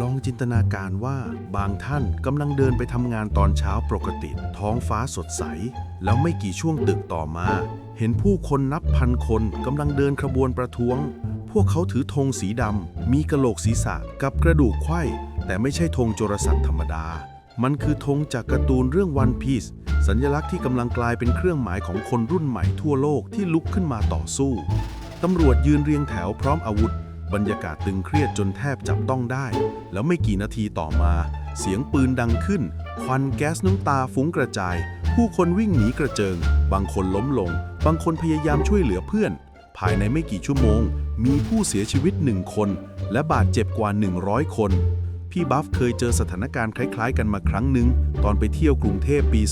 ลองจินตนาการว่าบางท่านกำลังเดินไปทำงานตอนเช้าปกติ ท้องฟ้าสดใส แล้วไม่กี่ช่วงตึกต่อมา เห็นผู้คนนับพันคนกำลังเดินขบวนประท้วง พวกเขาถือธงสีดำ มีกระโหลกศีรษะกับกระดูกไข้แต่ไม่ใช่ธงโจรสลัดธรรมดา มันคือธงจากการ์ตูนเรื่องวันพีซสัญลักษณ์ที่กำลังกลายเป็นเครื่องหมายของคนรุ่นใหม่ทั่วโลกที่ลุกขึ้นมาต่อสู้ตำรวจยืนเรียงแถวพร้อมอาวุธ บรรยากาศตึงเครียดจนแทบจับต้องได้ แล้วไม่กี่นาทีต่อมา เสียงปืนดังขึ้น ควันแก๊สน้ำตาฟุ้งกระจาย ผู้คนวิ่งหนีกระเจิง บางคนล้มลง บางคนพยายามช่วยเหลือเพื่อน ภายในไม่กี่ชั่วโมง มีผู้เสียชีวิตหนึ่งคน และบาดเจ็บกว่า 100 คน พี่บัฟเคยเจอสถานการณ์คล้ายๆ กันมาครั้งหนึ่ง ตอนไปเที่ยวกรุงเทพปี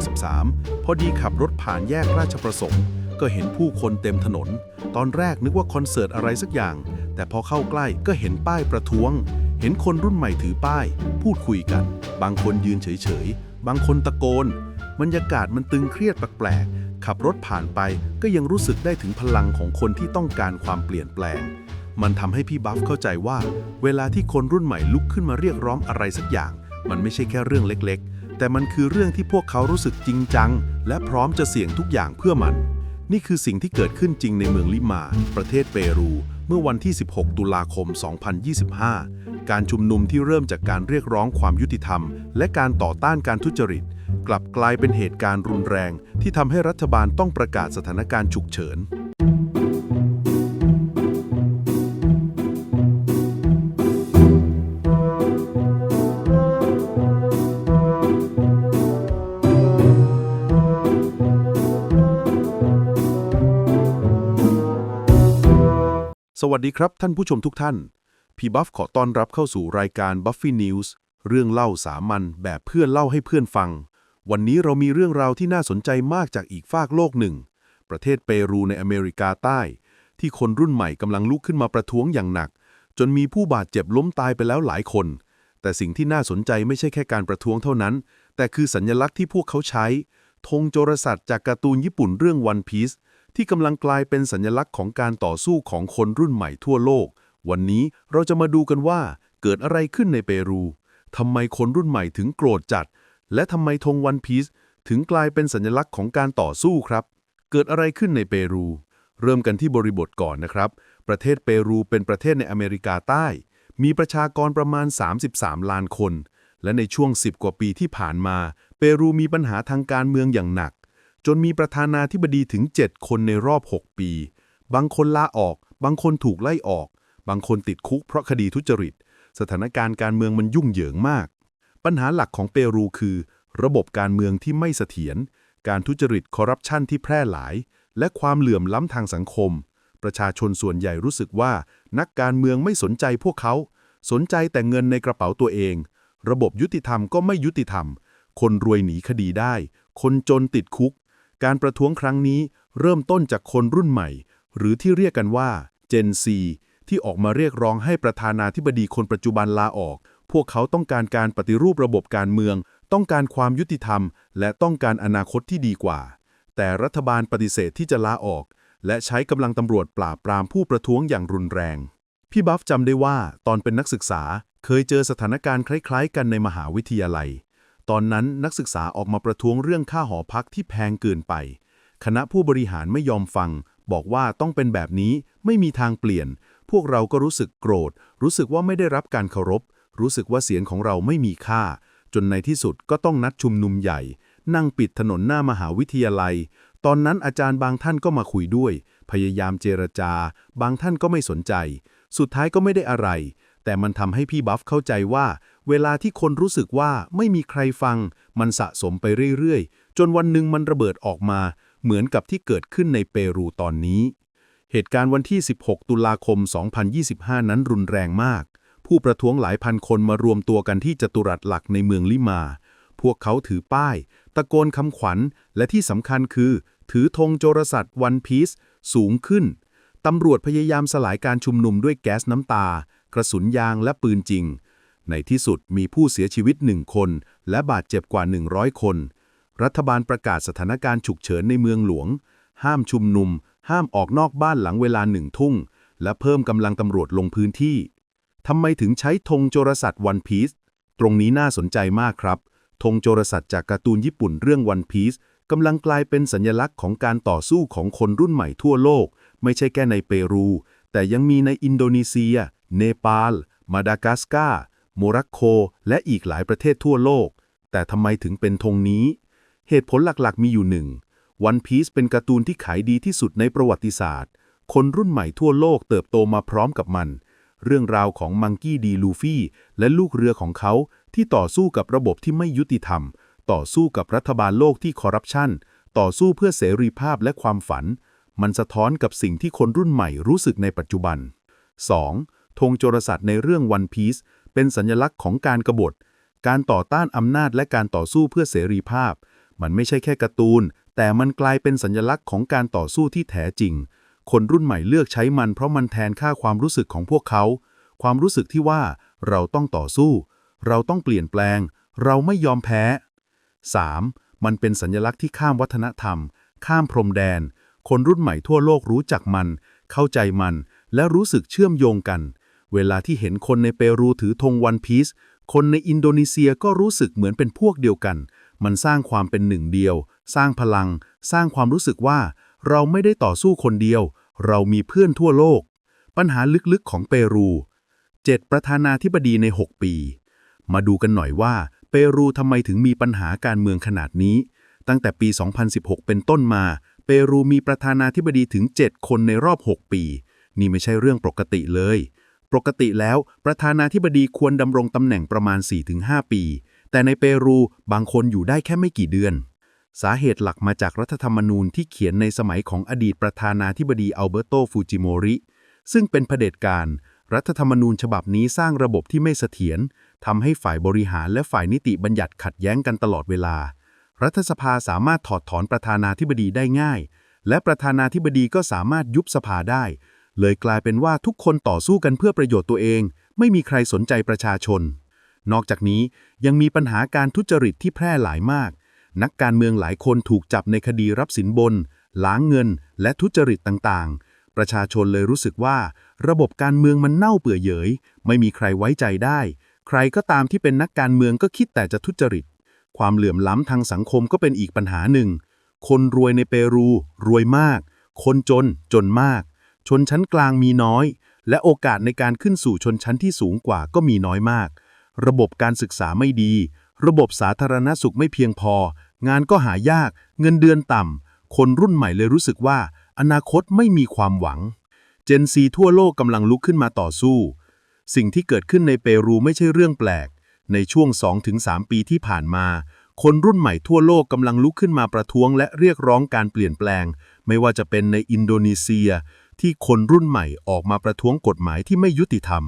2563 พอดีขับรถผ่านแยกราชประสงค์ ก็เห็นผู้คนเต็มถนน ตอนแรกนึกว่าคอนเสิร์ตอะไรสักอย่าง แต่พอเข้าใกล้ก็เห็นป้ายประท้วง เห็นคนรุ่นใหม่ถือป้าย พูดคุยกัน บางคนยืนเฉยๆ บางคนตะโกน บรรยากาศมันตึงเครียดแปลกๆ ขับรถผ่านไปก็ยังรู้สึกได้ถึงพลังของคนที่ต้องการความเปลี่ยนแปลง มันทำให้พี่บัฟเข้าใจว่า เวลาที่คนรุ่นใหม่ลุกขึ้นมาเรียกร้องอะไรสักอย่าง มันไม่ใช่แค่เรื่องเล็กๆแต่มันคือเรื่องที่พวกเขารู้สึกจริงจัง และพร้อมจะเสี่ยงทุกอย่างเพื่อมัน นี่คือสิ่งที่เกิดขึ้นจริงในเมืองลิมา ประเทศเปรูเมื่อวันที่ 16 ตุลาคม 2025 การชุมนุมที่เริ่มจากการเรียกร้องความยุติธรรม และการต่อต้านการทุจริต กลับกลายเป็นเหตุการณ์รุนแรง ที่ทำให้รัฐบาลต้องประกาศสถานการณ์ฉุกเฉิน สวัสดีครับท่านผู้ชมทุกท่าน พี่บัฟขอต้อนรับเข้าสู่รายการ Buffy News เรื่องเล่าสามัญแบบเพื่อนเล่าให้เพื่อนฟัง วันนี้เรามีเรื่องราวที่น่าสนใจมากจากอีกฟากโลกหนึ่ง ประเทศเปรูในอเมริกาใต้ ที่คนรุ่นใหม่กำลังลุกขึ้นมาประท้วงอย่างหนัก จนมีผู้บาดเจ็บล้มตายไปแล้วหลายคน แต่สิ่งที่น่าสนใจไม่ใช่แค่การประท้วงเท่านั้น แต่คือสัญลักษณ์ที่พวกเขาใช้ธงโจรสลัดจากการ์ตูนญี่ปุ่นเรื่อง One Piece ที่กำลังกลายเป็นสัญลักษณ์ของการต่อสู้ของคนรุ่นใหม่ทั่วโลก วันนี้เราจะมาดูกันว่าเกิดอะไรขึ้นในเปรูทำไมคนรุ่นใหม่ถึงโกรธจัด และทำไมธงวันพีซถึงกลายเป็นสัญลักษณ์ของการต่อสู้ครับ เกิดอะไรขึ้นในเปรู เริ่มกันที่บริบทก่อนนะครับ ประเทศเปรูเป็นประเทศในอเมริกาใต้ มีประชากรประมาณ 33 ล้านคน และในช่วง 10 กว่าปีที่ผ่านมา เปรูมีปัญหาทางการเมืองอย่างหนัก จนมีประธานาธิบดีถึง 7 คนในรอบ 6 ปี บางคนลาออก บางคนถูกไล่ออก บางคนติดคุกเพราะคดีทุจริต สถานการณ์การเมืองมันยุ่งเหยิงมาก ปัญหาหลักของเปรูคือ ระบบการเมืองที่ไม่เสถียร การทุจริตคอร์รัปชันที่แพร่หลาย และความเหลื่อมล้ำทางสังคม ประชาชนส่วนใหญ่รู้สึกว่า นักการเมืองไม่สนใจพวกเขา สนใจแต่เงินในกระเป๋าตัวเอง ระบบยุติธรรมก็ไม่ยุติธรรม คนรวยหนีคดีได้ คนจนติดคุก การประท้วงครั้งนี้เริ่มต้นจากคนรุ่นใหม่ หรือที่เรียกกันว่า Gen Z ที่ออกมาเรียกร้องให้ประธานาธิบดีคนปัจจุบันลาออก พวกเขาต้องการการปฏิรูประบบการเมือง ต้องการความยุติธรรม และต้องการอนาคตที่ดีกว่า แต่รัฐบาลปฏิเสธที่จะลาออก และใช้กำลังตำรวจปราบปรามผู้ประท้วงอย่างรุนแรง พี่บัฟจำได้ว่าตอนเป็นนักศึกษาเคยเจอสถานการณ์คล้ายๆ กันในมหาวิทยาลัย ตอนนั้นนักศึกษาออกมาประท้วงเรื่องค่าหอพักที่แพงเกินไป คณะผู้บริหารไม่ยอมฟัง บอกว่าต้องเป็นแบบนี้ไม่มีทางเปลี่ยน พวกเราก็รู้สึกโกรธ รู้สึกว่าไม่ได้รับการเคารพ รู้สึกว่าเสียงของเราไม่มีค่า จนในที่สุดก็ต้องนัดชุมนุมใหญ่ นั่งปิดถนนหน้ามหาวิทยาลัย ตอนนั้นอาจารย์บางท่านก็มาคุยด้วย พยายามเจรจา บางท่านก็ไม่สนใจ สุดท้ายก็ไม่ได้อะไร แต่มันทำให้พี่บัฟเข้าใจว่า เวลาที่คนรู้สึกว่าไม่มีใครฟัง มันสะสมไปเรื่อยๆ จนวันหนึ่งมันระเบิดออกมา เหมือนกับที่เกิดขึ้นในเปรูตอนนี้ เหตุการณ์วันที่ 16 ตุลาคม 2025 นั้นรุนแรงมาก ผู้ประท้วงหลายพันคนมารวมตัวกันที่จตุรัสหลักในเมืองลิมา พวกเขาถือป้าย ตะโกนคำขวัญ และที่สำคัญคือ ถือธงโจรสลัดวันพีซสูงขึ้นตำรวจพยายามสลายการชุมนุมด้วยแก๊สน้ำตา กระสุนยางและปืนจริง ในที่สุดมีผู้เสียชีวิตหนึ่งคน และบาดเจ็บกว่า 100 คน รัฐบาลประกาศสถานการณ์ฉุกเฉินในเมืองหลวง ห้ามชุมนุม ห้ามออกนอกบ้านหลังเวลาหนึ่งทุ่ง และเพิ่มกำลังตำรวจลงพื้นที่ทำไมถึงใช้ธงโจรสัตว์วันพีซตรงนี้น่าสนใจมากครับธงโจรสัตว์จากการ์ตูนญี่ปุ่นเรื่องวันพีซกำลังกลายเป็นสัญลักษณ์ของการต่อสู้ของคนรุ่นใหม่ทั่วโลก ไม่ใช่แค่ในเปรู แต่ยังมีในอินโดนีเซีย เนปาล มาดากัสการ์ โมร็อกโก และอีกหลายประเทศทั่วโลก แต่ทำไมถึงเป็นธงนี้ เหตุผลหลักๆ มีอยู่หนึ่งวันพีซเป็นการ์ตูนที่ขายดีที่สุดในประวัติศาสตร์ คนรุ่นใหม่ทั่วโลกเติบโตมาพร้อมกับมัน เรื่องราวของมังกี้ดีลูฟี่และลูกเรือของเขาที่ต่อสู้กับระบบที่ไม่ยุติธรรม ต่อสู้กับรัฐบาลโลกที่คอร์รัปชัน ต่อสู้เพื่อเสรีภาพและความฝัน มันสะท้อนกับสิ่งที่คนรุ่นใหม่รู้สึกในปัจจุบัน 2. ธงโจรสัตว์ในเรื่องวันพีซ เป็นสัญลักษณ์ของการกบฏ การต่อต้านอำนาจและการต่อสู้เพื่อเสรีภาพ มันไม่ใช่แค่การ์ตูน แต่มันกลายเป็นสัญลักษณ์ของการต่อสู้ที่แท้จริง คนรุ่นใหม่เลือกใช้มันเพราะมันแทนค่าความรู้สึกของพวกเขา ความรู้สึกที่ว่าเราต้องต่อสู้ เราต้องเปลี่ยนแปลง เราไม่ยอมแพ้ 3. มันเป็นสัญลักษณ์ที่ข้ามวัฒนธรรม ข้ามพรมแดน คนรุ่นใหม่ทั่วโลกรู้จักมัน เข้าใจมัน และรู้สึกเชื่อมโยงกัน เวลาที่เห็นคนในเปรูถือธงวันพีซคนในอินโดนีเซียก็รู้สึกเหมือนเป็นพวกเดียวกัน มันสร้างความเป็นหนึ่งเดียว สร้างพลัง สร้างความรู้สึกว่า เราไม่ได้ต่อสู้คนเดียว เรามีเพื่อนทั่วโลก ปัญหาลึกๆของเปรู 7 ประธานาธิบดีใน 6 ปี มาดูกันหน่อยว่า เปรูทำไมถึงมีปัญหาการเมืองขนาดนี้ ตั้งแต่ปี 2016 เป็นต้นมา เปรูมีประธานาธิบดีถึง 7 คนในรอบ 6 ปี นี่ไม่ใช่เรื่องปกติเลย ปกติแล้ว ประธานาธิบดีควรดำรงตำแหน่งประมาณ 4-5 ปี แต่ในเปรูบางคนอยู่ได้แค่ไม่กี่เดือน สาเหตุหลักมาจากรัฐธรรมนูญที่เขียนในสมัยของอดีตประธานาธิบดีอัลเบโต ฟูจิโมริ ซึ่งเป็นเผด็จการ รัฐธรรมนูญฉบับนี้สร้างระบบที่ไม่เสถียรทำให้ฝ่ายบริหารและฝ่ายนิติบัญญัติขัดแย้งกันตลอดเวลา รัฐสภาสามารถถอดถอนประธานาธิบดีได้ง่าย และประธานาธิบดีก็สามารถยุบสภาได้ เลยกลายเป็นว่าทุกคนต่อสู้กันเพื่อประโยชน์ตัวเอง ไม่มีใครสนใจประชาชน นอกจากนี้ยังมีปัญหาการทุจริตที่แพร่หลายมาก นักการเมืองหลายคนถูกจับในคดีรับสินบน ล้างเงิน และทุจริตต่างๆ ประชาชนเลยรู้สึกว่า ระบบการเมืองมันเน่าเปื่อยเยยไม่มีใครไว้ใจได้ ใครก็ตามที่เป็นนักการเมืองก็คิดแต่จะทุจริต ความเหลื่อมล้ำทางสังคมก็เป็นอีกปัญหาหนึ่ง คนรวยในเปรู รวยมาก คนจนจนมาก ชนชั้นกลางมีน้อย และโอกาสในการขึ้นสู่ชนชั้นที่สูงกว่าก็มีน้อยมาก ระบบการศึกษาไม่ดี ระบบสาธารณสุขไม่เพียงพอ งานก็หายาก เงินเดือนต่ำ คนรุ่นใหม่เลยรู้สึกว่า อนาคตไม่มีความหวัง เจนซีทั่วโลกกำลังลุกขึ้นมาต่อสู้ สิ่งที่เกิดขึ้นในเปรูไม่ใช่เรื่องแปลก ในช่วง 2-3 ปีที่ผ่านมาคนรุ่นใหม่ทั่วโลกกำลังลุกขึ้นมาประท้วงและเรียกร้องการเปลี่ยนแปลง ไม่ว่าจะเป็นในอินโดนีเซีย ที่คนรุ่นใหม่ออกมาประท้วงกฎหมายที่ไม่ยุติธรรม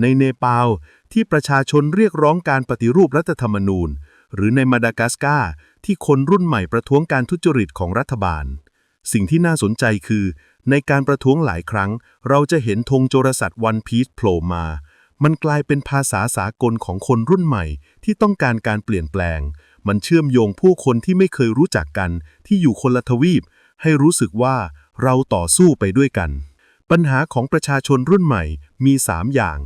ในเนปาลที่ประชาชนเรียกร้องการปฏิรูปรัฐธรรมนูญ หรือในมาดากัสการ์ที่คนรุ่นใหม่ประท้วงการทุจริตของรัฐบาล สิ่งที่น่าสนใจคือ ในการประท้วงหลายครั้ง เราจะเห็นธงโจรสัตว์วันพีซโผล่มา มันกลายเป็นภาษาสากลของคนรุ่นใหม่ที่ต้องการการเปลี่ยนแปลง มันเชื่อมโยงผู้คนที่ไม่เคยรู้จักกันที่อยู่คนละทวีป ให้รู้สึกว่า เราต่อสู้ไปด้วยกัน ปัญหาของประชาชนรุ่นใหม่มี 3 อย่าง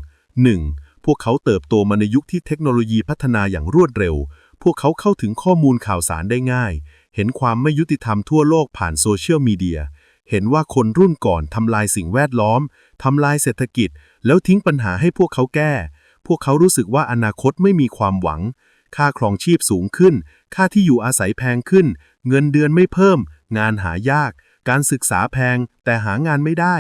1. พวกเขาเติบโตมาในยุคที่เทคโนโลยีพัฒนาอย่างรวดเร็ว พวกเขาเข้าถึงข้อมูลข่าวสารได้ง่าย เห็นความไม่ยุติธรรมทั่วโลกผ่านโซเชียลมีเดียเห็นว่าคนรุ่นก่อนทำลายสิ่งแวดล้อม ทำลายเศรษฐกิจ แล้วทิ้งปัญหาให้พวกเขาแก้ พวกเขารู้สึกว่าอนาคตไม่มีความหวัง ค่าครองชีพสูงขึ้น ค่าที่อยู่อาศัยแพงขึ้น เงินเดือนไม่เพิ่ม งานหายาก การศึกษาแพงแต่หางานไม่ได้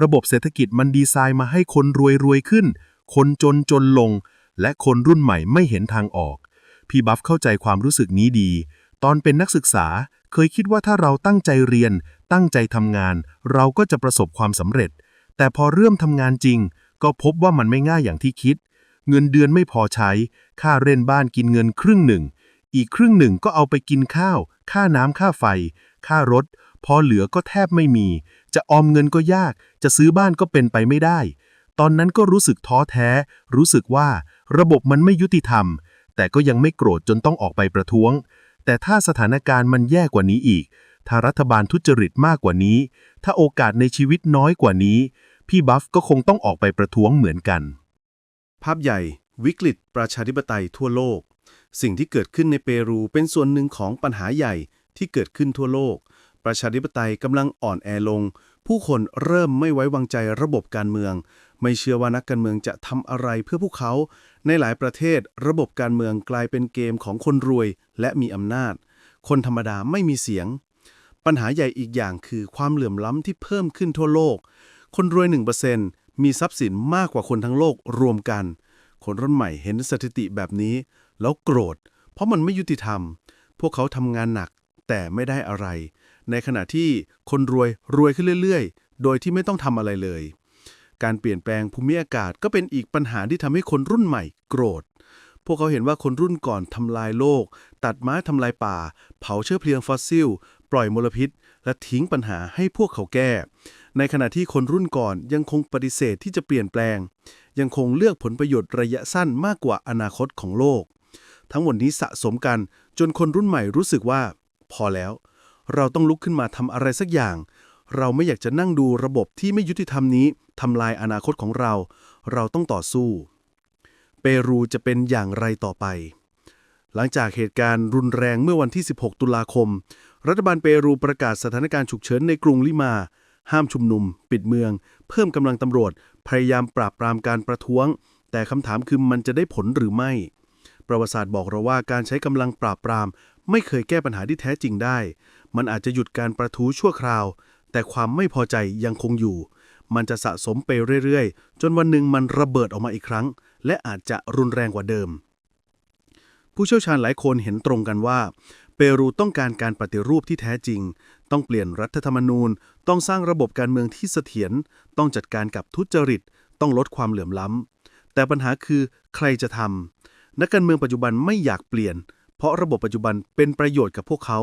ระบบเศรษฐกิจมันดีไซน์มาให้คนรวยรวยขึ้น คนจนจนลง และคนรุ่นใหม่ไม่เห็นทางออก พี่บัฟเข้าใจความรู้สึกนี้ดี ตอนเป็นนักศึกษาเคยคิดว่าถ้าเราตั้งใจเรียน ตั้งใจทำงาน เราก็จะประสบความสำเร็จ แต่พอเริ่มทำงานจริง ก็พบว่ามันไม่ง่ายอย่างที่คิด เงินเดือนไม่พอใช้ ค่าเร่นบ้านกินเงินครึ่งหนึ่ง อีกครึ่งหนึ่งก็เอาไปกินข้าว ค่าน้ำค่าไฟ ค่ารถ พอเหลือก็แทบไม่มี จะออมเงินก็ยาก จะซื้อบ้านก็เป็นไปไม่ได้ ตอนนั้นก็รู้สึกท้อแท้ รู้สึกว่าระบบมันไม่ยุติธรรม แต่ก็ยังไม่โกรธจนต้องออกไปประท้วง แต่ถ้าสถานการณ์มันแย่กว่านี้อีก ถ้ารัฐบาลทุจริตมากกว่านี้ ถ้าโอกาสในชีวิตน้อยกว่านี้ พี่บัฟก็คงต้องออกไปประท้วงเหมือนกัน ภาพใหญ่ วิกฤต ประชาธิปไตยทั่วโลก สิ่งที่เกิดขึ้นในเปรูเป็นส่วนหนึ่งของปัญหาใหญ่ที่เกิดขึ้นทั่วโลก ประชาธิปไตยกำลังอ่อนแอลง ผู้คนเริ่มไม่ไว้วางใจระบบการเมือง ไม่เชื่อว่านักการเมืองจะทำอะไรเพื่อพวกเขา ในหลายประเทศ ระบบการเมืองกลายเป็นเกมของคนรวยและมีอำนาจ คนธรรมดาไม่มีเสียง ปัญหาใหญ่อีกอย่างคือความเหลื่อมล้ำที่เพิ่มขึ้นทั่วโลก คนรวย 1%มีทรัพย์สินมากกว่าคนทั้งโลกรวมกัน คนรุ่นใหม่เห็นสถิติแบบนี้ แล้วโกรธ เพราะมันไม่ยุติธรรม พวกเขาทำงานหนักแต่ไม่ได้อะไร ในขณะที่คนรวยรวยขึ้นเรื่อยๆ โดยที่ไม่ต้องทำอะไรเลย การเปลี่ยนแปลงภูมิอากาศก็เป็นอีกปัญหาที่ทำให้คนรุ่นใหม่โกรธ พวกเขาเห็นว่าคนรุ่นก่อนทำลายโลก ตัดไม้ทำลายป่า เผาเชื้อเพลิงฟอสซิล ปล่อยมลพิษ และทิ้งปัญหาให้พวกเขาแก้ ในขณะที่คนรุ่นก่อนยังคงปฏิเสธที่จะเปลี่ยนแปลง ยังคงเลือกผลประโยชน์ระยะสั้นมากกว่าอนาคตของโลก ทั้งหมดนี้สะสมกันจนคนรุ่นใหม่รู้สึกว่า พอแล้ว เราต้องลุกขึ้นมาทำอะไรสักอย่าง เราไม่อยากจะนั่งดูระบบที่ไม่ยุติธรรมนี้ทำลายอนาคตของเรา เราต้องต่อสู้ เปรูจะเป็นอย่างไรต่อไป หลังจากเหตุการณ์รุนแรงเมื่อวันที่ 16 ตุลาคม รัฐบาลเปรูประกาศสถานการณ์ฉุกเฉินในกรุงลิมา ห้ามชุมนุม ปิดเมือง เพิ่มกำลังตำรวจ พยายามปราบปรามการประท้วง แต่คำถามคือมันจะได้ผลหรือไม่ ประวัติศาสตร์บอกเราว่าการใช้กำลังปราบปรามไม่เคยแก้ปัญหาที่แท้จริงได้ มันอาจจะหยุดการประท้วงชั่วคราว แต่ความไม่พอใจยังคงอยู่ มันจะสะสมไปเรื่อยๆ จนวันหนึ่งมันระเบิดออกมาอีกครั้ง และอาจจะรุนแรงกว่าเดิม ผู้เชี่ยวชาญหลายคนเห็นตรงกันว่า เปรูต้องการการปฏิรูปที่แท้จริง ต้องเปลี่ยนรัฐธรรมนูญ ต้องสร้างระบบการเมืองที่เสถียร ต้องจัดการกับทุจริต ต้องลดความเหลื่อมล้ำ แต่ปัญหาคือใครจะทำนักการเมืองปัจจุบันไม่อยากเปลี่ยน เพราะระบบปัจจุบันเป็นประโยชน์กับพวกเขา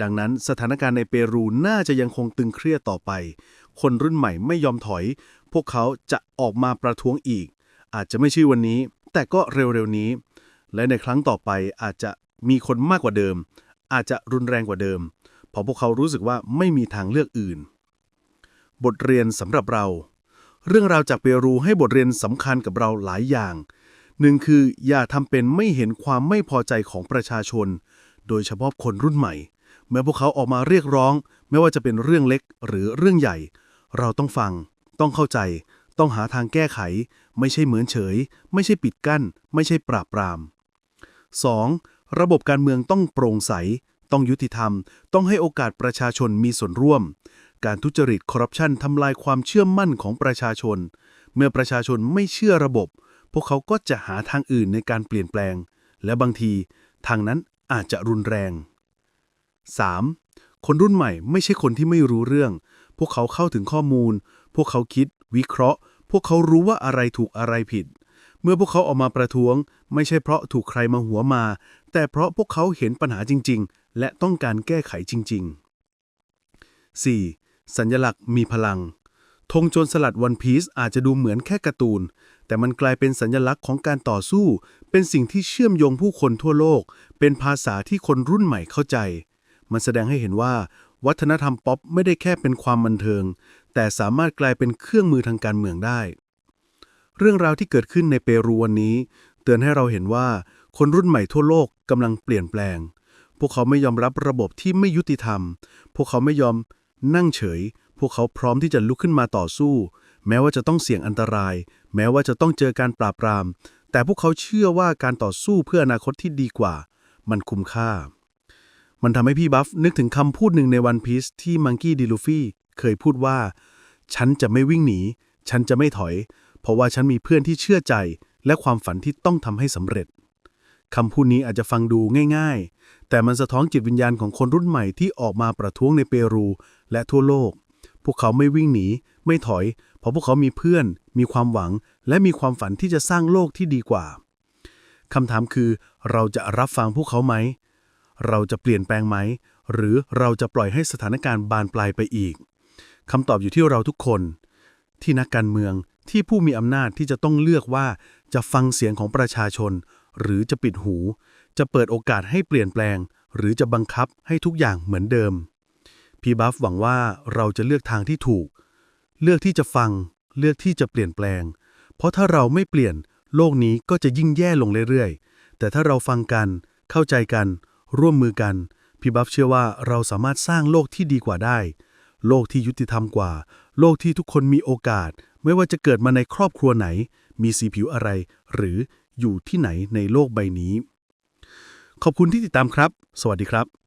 ดังนั้นสถานการณ์ในเปรูน่าจะยังคงตึงเครียดต่อไป คนรุ่นใหม่ไม่ยอมถอย พวกเขาจะออกมาประท้วงอีก อาจจะไม่ชื่อวันนี้ แต่ก็เร็วๆนี้ และในครั้งต่อไปอาจจะมีคนมากกว่าเดิม อาจจะรุนแรงกว่าเดิมเพราะพวกเขารู้สึกว่าไม่มีทางเลือกอื่น บทเรียนสำหรับเรา เรื่องราวจากเปรูให้บทเรียนสำคัญกับเราหลายอย่างหนึ่งคืออย่าทำเป็นไม่เห็นความไม่พอใจของประชาชน โดยเฉพาะคนรุ่นใหม่ เมื่อพวกเขาออกมาเรียกร้อง ไม่ว่าจะเป็นเรื่องเล็กหรือเรื่องใหญ่ เราต้องฟัง ต้องเข้าใจ ต้องหาทางแก้ไข ไม่ใช่เหมือนเฉย ไม่ใช่ปิดกั้น ไม่ใช่ปราบปราม 2. ระบบการเมืองต้องโปร่งใส ต้องยุติธรรม ต้องให้โอกาสประชาชนมีส่วนร่วม การทุจริตคอร์รัปชันทำลายความเชื่อมั่นของประชาชน เมื่อประชาชนไม่เชื่อระบบ พวกเขาก็จะหาทางอื่นในการเปลี่ยนแปลง และบางที ทางนั้นอาจจะรุนแรง 3. คนรุ่นใหม่ไม่ใช่คนที่ไม่รู้เรื่อง พวกเขาเข้าถึงข้อมูล พวกเขาคิด วิเคราะห์ พวกเขารู้ว่าอะไรถูกอะไรผิด เมื่อพวกเขาออกมาประท้วง ไม่ใช่เพราะถูกใครมาหัวมา แต่เพราะพวกเขาเห็นปัญหาจริง ๆ และต้องการแก้ไขจริง ๆ 4. สัญลักษณ์มีพลังธงโจรสลัดวันพีซอาจจะดูเหมือนแค่การ์ตูน แต่มันกลายเป็นสัญลักษณ์ของการต่อสู้ เป็นสิ่งที่เชื่อมโยงผู้คนทั่วโลก เป็นภาษาที่คนรุ่นใหม่เข้าใจ มันแสดงให้เห็นว่า วัฒนธรรมป๊อปไม่ได้แค่เป็นความบันเทิง แต่สามารถกลายเป็นเครื่องมือทางการเมืองได้ เรื่องราวที่เกิดขึ้นในเปรูวันนี้ เตือนให้เราเห็นว่า คนรุ่นใหม่ทั่วโลกกำลังเปลี่ยนแปลง พวกเขาไม่ยอมรับระบบที่ไม่ยุติธรรม พวกเขาไม่ยอมนั่งเฉย พวกเขาพร้อมที่จะลุกขึ้นมาต่อสู้ แม้ว่าจะต้องเสี่ยงอันตราย แม้ว่าจะต้องเจอการปราบปราม แต่พวกเขาเชื่อว่าการต่อสู้เพื่ออนาคตที่ดีกว่า มันคุ้มค่า มันทำให้พี่บัฟนึกถึงคำพูดหนึ่งในวันพีซที่มังกี้ดีลูฟี่เคยพูดว่า ฉันจะไม่วิ่งหนี ฉันจะไม่ถอย เพราะว่าฉันมีเพื่อนที่เชื่อใจ และความฝันที่ต้องทำให้สำเร็จคำพูดนี้อาจจะฟังดูง่ายๆ แต่มันสะท้อนจิตวิญญาณของคนรุ่นใหม่ที่ออกมาประท้วงในเปรู และทั่วโลก พวกเขาไม่วิ่งหนี ไม่ถอย เพราะพวกเขามีเพื่อน มีความหวัง และมีความฝันที่จะสร้างโลกที่ดีกว่าคำถามคือ เราจะรับฟังพวกเขาไหม เราจะเปลี่ยนแปลงไหม หรือเราจะปล่อยให้สถานการณ์บานปลายไปอีกคำตอบอยู่ที่เราทุกคน ที่นักการเมืองที่ผู้มีอำนาจที่จะต้องเลือกว่าจะฟังเสียงของประชาชน หรือจะปิดหู จะเปิดโอกาสให้เปลี่ยนแปลง หรือจะบังคับให้ทุกอย่างเหมือนเดิมพี่บัฟหวังว่าเราจะเลือกทางที่ถูก เลือกที่จะฟัง เลือกที่จะเปลี่ยนแปลง เพราะถ้าเราไม่เปลี่ยน โลกนี้ก็จะยิ่งแย่ลงเรื่อยๆ แต่ถ้าเราฟังกัน เข้าใจกัน ร่วมมือกัน พี่บัฟเชื่อว่าเราสามารถสร้างโลกที่ดีกว่าได้ โลกที่ยุติธรรมกว่า โลกที่ทุกคนมีโอกาส ไม่ว่าจะเกิดมาในครอบครัวไหน มีสีผิวอะไร หรืออยู่ที่ไหนในโลกใบนี้ ขอบคุณที่ติดตามครับ สวัสดีครับ